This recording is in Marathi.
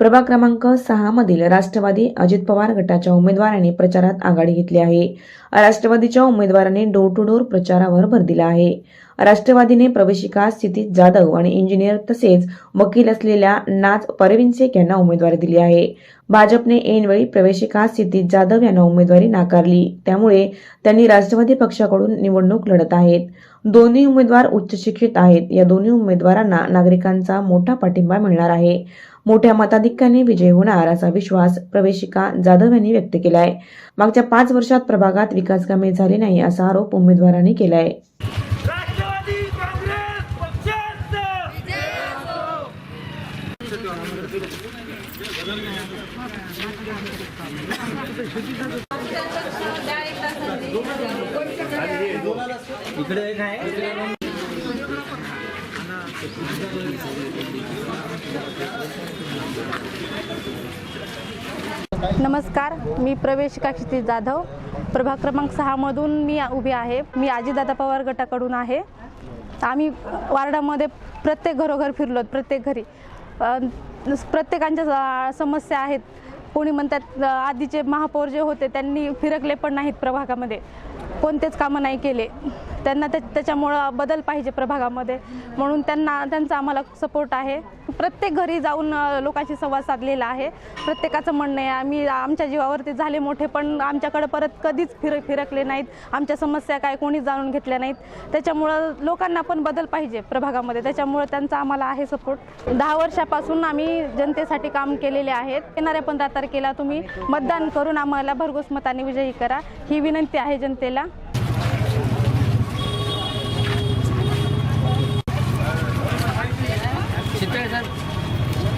प्रभाग क्रमांक सहा मधील राष्ट्रवादी अजित पवार गटाच्या उमेदवारांनी प्रचारात आघाडी घेतली आहे. राष्ट्रवादीच्या उमेदवारांनी डोर टू डोर प्रचारावर भर दिला आहे. राष्ट्रवादीने प्रवेशिका स्थितीत जाधव आणि इंजिनियर तसेच वकील असलेल्या नाच परवीन शेख यांना उमेदवारी दिली आहे. भाजपने ऐनवेळी प्रवेशिका स्थितीत जाधव यांना उमेदवारी नाकारली. त्यामुळे त्यांनी राष्ट्रवादी पक्षाकडून निवडणूक लढत आहेत. दोन्ही उमेदवार उच्च शिक्षित आहेत. या दोन्ही उमेदवारांना नागरिकांचा मोठा पाठिंबा मिळणार आहे. मोठ्या मताधिक्याने विजय होणार असा विश्वास प्रवेशिका जाधव यांनी व्यक्त केलाय. मागच्या पाच वर्षात प्रभागात विकास कामे झाली नाही असा आरोप उमेदवारांनी केलाय. इकडे एक आहे नमस्कार मी प्रवेशिका काक्षिती जाधव. प्रभाग क्रमांक सहामधून मी उभी आहे. मी आजीदादा पवार गटाकडून आहे. आम्ही वार्डामध्ये प्रत्येक घरोघर फिरलो प्रत्येक घरी. प्रत्येकांच्या समस्या आहेत. कोणी म्हणतात आधीचे महापौर जे होते त्यांनी फिरकले पण नाहीत प्रभागामध्ये. कोणतेच कामं नाही केले. त्यांना त्या त्याच्यामुळं बदल पाहिजे प्रभागामध्ये. म्हणून त्यांना त्यांचा आम्हाला सपोर्ट आहे. प्रत्येक घरी जाऊन लोकांशी संवाद साधलेला आहे. प्रत्येकाचं म्हणणं आहे आम्ही आमच्या जीवावरती झाले मोठे पण आमच्याकडे परत कधीच फिर फिरकले नाहीत. आमच्या समस्या काय कोणी जाणून घेतल्या नाहीत. त्याच्यामुळं लोकांना पण बदल पाहिजे प्रभागामध्ये. त्याच्यामुळं त्यांचा आम्हाला आहे सपोर्ट दहा वर्षापासून आम्ही जनतेसाठी काम केलेले आहेत. येणाऱ्या पंधरा तारखेला तुम्ही मतदान करून आम्हाला भरघोस मताने विजयी करा. ही विनंती आहे जनतेला.